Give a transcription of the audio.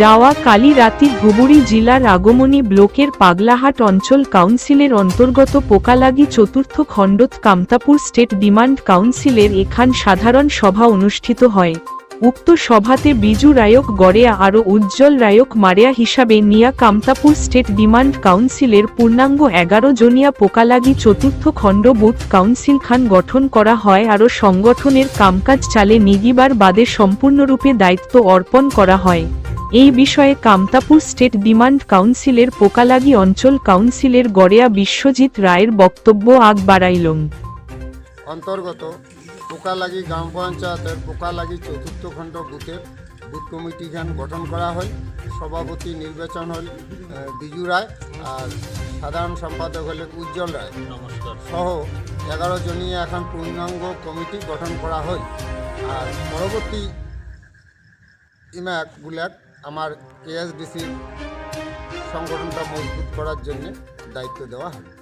যাওয়া কালি রাতি ধুবুরি জেলার আগমনী ব্লকের পাগলাহাট অঞ্চল কাউন্সিলের অন্তর্গত পোকালাগি চতুর্থ খণ্ডত কামতাপুর স্টেট ডিমান্ড কাউন্সিলের এখান সাধারণ সভা অনুষ্ঠিত হয়। উক্ত সভাতে বিজু রায়ক গড়েয়া আরও উজ্জ্বল রায়ক মারেয়া হিসাবে নিয়া কামতাপুর স্টেট ডিমান্ড কাউন্সিলের পূর্ণাঙ্গ এগারো জনিয়া পোকালাগি চতুর্থ খণ্ড বুথ কাউন্সিল খান গঠন করা হয় আরও সংগঠনের কামকাজ চালে নিগিবার বাদে সম্পূর্ণরূপে দায়িত্ব অর্পণ করা হয়। এই বিষয়ে কামতাপুর স্টেট ডিমান্ড কাউন্সিলের পোকালাগি অঞ্চল কাউন্সিলের গড়েয়া বিশ্বজিৎ রায়ের বক্তব্য আগ বাড়াইলং অন্তর্গত পোকালাগি গ্রাম পঞ্চায়েতের পোকালাগি চতুর্থ খণ্ড বুথের বুথ কমিটি খান গঠন করা হয়। সভাপতি নির্বাচন হল বিজু রায় আর সাধারণ সম্পাদক হলেন উজ্জ্বল রায়। সহ এগারো জনীয় এখন পূর্ণাঙ্গ কমিটি গঠন করা হয়। আর পরবর্তী বুলেট আমার কেএসডিসির সংগঠনটা মজবুত করার জন্য দায়িত্ব দেওয়া হয়